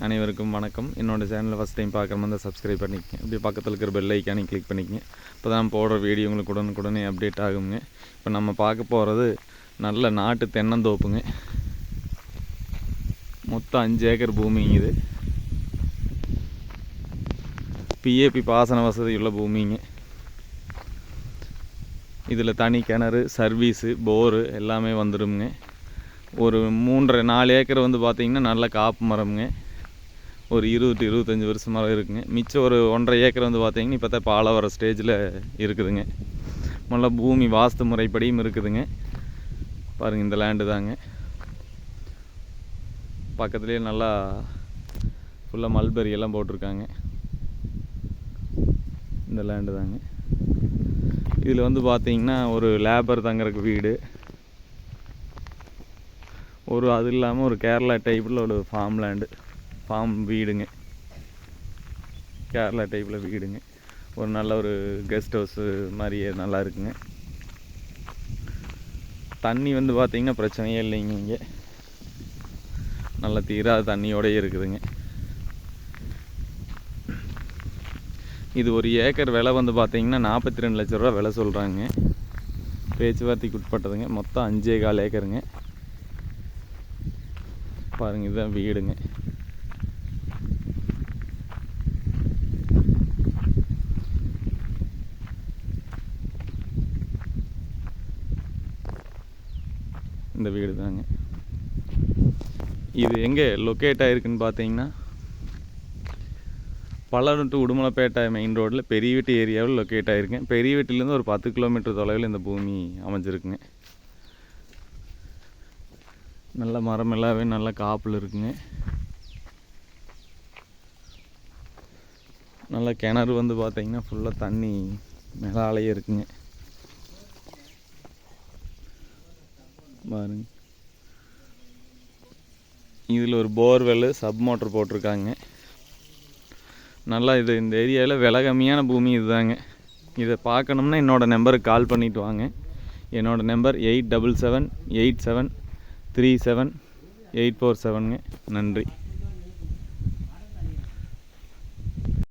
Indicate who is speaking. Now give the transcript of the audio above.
Speaker 1: அனைவருக்கும் வணக்கம். என்னோட சேனலை ஃபஸ்ட் டைம் பார்க்குற மாதிரி சப்ஸ்கிரைப் பண்ணிக்கங்க. இப்படி பக்கத்தில் இருக்கிற பெல் ஐக்கானே கிளிக் பண்ணிக்கங்க. இப்போ தான் போடுற வீடியோ உங்களுக்கு உடனுக்குடனே அப்டேட் ஆகுங்க. இப்போ நம்ம பார்க்க போகிறது நல்ல நாட்டு தென்னந்தோப்புங்க. மொத்தம் அஞ்சு ஏக்கர் பூமிங்க இது. பிஏபி பாசன வசதி உள்ள பூமிங்க. இதில் தனி கிணறு சர்வீஸு போரு எல்லாமே வந்துடுங்க ஒரு மூன்றரை நாலு ஏக்கர் வந்து பார்த்திங்கன்னா நல்ல காப்பு மரம்ங்க. ஒரு இருபது இருபத்தஞ்சி வருஷமாக இருக்குங்க. மிச்சம் ஒரு ஒன்றரை ஏக்கர் வந்து பார்த்திங்கன்னா இப்போ தான் பாலை வர ஸ்டேஜில் இருக்குதுங்க. நல்லா பூமி வாஸ்து முறைப்படியும் இருக்குதுங்க. பாருங்கள் இந்த லேண்டு தாங்க. பக்கத்துலேயே நல்லா ஃபுல்லாக மல்பெரி எல்லாம் போட்டிருக்காங்க. இந்த லேண்டு தாங்க. இதில் வந்து பார்த்தீங்கன்னா ஒரு லேபர் தங்குறதுக்கு வீடு. ஒரு அது இல்லாமல் ஒரு கேரளா டைப்பில் ஒரு ஃபார்ம் லேண்டு ஃபார்ம் வீடுங்க. கேரளா டைப்பில் வீடுங்க. ஒரு நல்ல ஒரு கெஸ்ட் ஹவுஸு மாதிரியே நல்லா இருக்குங்க. தண்ணி வந்து பார்த்திங்கன்னா பிரச்சனையே இல்லைங்க இங்கே. நல்ல தீராத தண்ணியோடயே இருக்குதுங்க. இது ஒரு ஏக்கர் விலை வந்து பார்த்திங்கன்னா நாற்பத்தி ரெண்டு லட்ச ரூபா விலை சொல்கிறாங்க பேச்சுவார்த்தைக்கு உட்பட்டதுங்க. மொத்தம் அஞ்சே கால் ஏக்கருங்க. பாருங்கள் இதுதான் வீடுங்க. இந்த வீடு தாங்க. இது எங்கே லொக்கேட் ஆகிருக்குன்னு பார்த்தீங்கன்னா பல்லடம் டு உடுமலைப்பேட்டை மெயின் ரோட்டில் பெரியவெட்டி ஏரியாவில் லொக்கேட் ஆகிருக்கேன் பெரியவெட்டிலேருந்து ஒரு பத்து கிலோமீட்டர் தொலைவில் இந்த பூமி அமைஞ்சிருக்குங்க. நல்ல மரம் எல்லாமே நல்ல காப்பில் இருக்குங்க. நல்ல கிணறு வந்து பார்த்தீங்கன்னா ஃபுல்லாக தண்ணி மேலாலேயே இருக்குங்க. பாருங்க. இதில் ஒரு போர்வெல் சப் மோட்டர் போட்டிருக்காங்க. நல்லா இது இந்த ஏரியாவில் விலை கம்மியான பூமி இதுதாங்க. இதை பார்க்கணும்னா என்னோடய நம்பருக்கு கால் பண்ணிட்டு வாங்க. என்னோடய number eight double seven eight seven three seven eight four செவனுங்க. நன்றி.